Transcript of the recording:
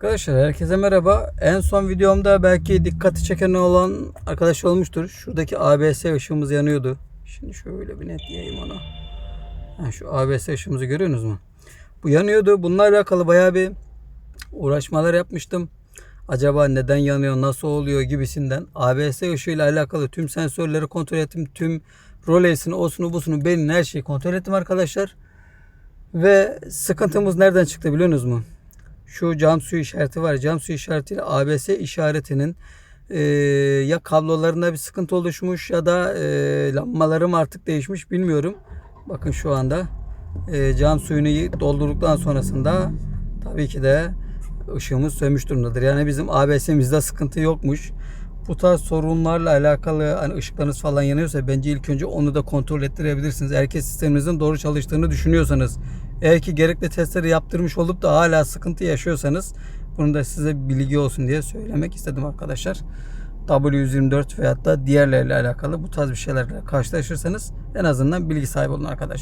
Arkadaşlar herkese merhaba. En son videomda belki dikkati çeken olan arkadaş olmuştur. Şuradaki ABS ışığımız yanıyordu. Şimdi şöyle bir netleyeyim onu. Ha, şu ABS ışığımızı görüyorsunuz mu? Bu yanıyordu. Bununla alakalı bayağı bir uğraşmalar yapmıştım. Acaba neden yanıyor, nasıl oluyor gibisinden. ABS ışığıyla alakalı tüm sensörleri kontrol ettim. Tüm rolesini, osunu, busunu, belini her şeyi kontrol ettim arkadaşlar. Ve sıkıntımız nereden çıktı biliyorsunuz mu? Şu cam suyu işareti var. Cam suyu işaretiyle ABS işaretinin e, ya kablolarında bir sıkıntı oluşmuş ya da e, lambalarım artık değişmiş bilmiyorum. Bakın şu anda e, cam suyunu doldurduktan sonrasında tabii ki de ışığımız sönmüş durumdadır. Yani bizim ABS'imizde sıkıntı yokmuş. Bu tarz sorunlarla alakalı hani ışıklarınız falan yanıyorsa bence ilk önce onu da kontrol ettirebilirsiniz. Eğer ki sisteminizin doğru çalıştığını düşünüyorsanız. Eğer ki gerekli testleri yaptırmış olup da hala sıkıntı yaşıyorsanız bunu da size bilgi olsun diye söylemek istedim arkadaşlar. W124 veyahut da diğerleriyle alakalı bu tarz bir şeylerle karşılaşırsanız en azından bilgi sahibi olun arkadaşlar.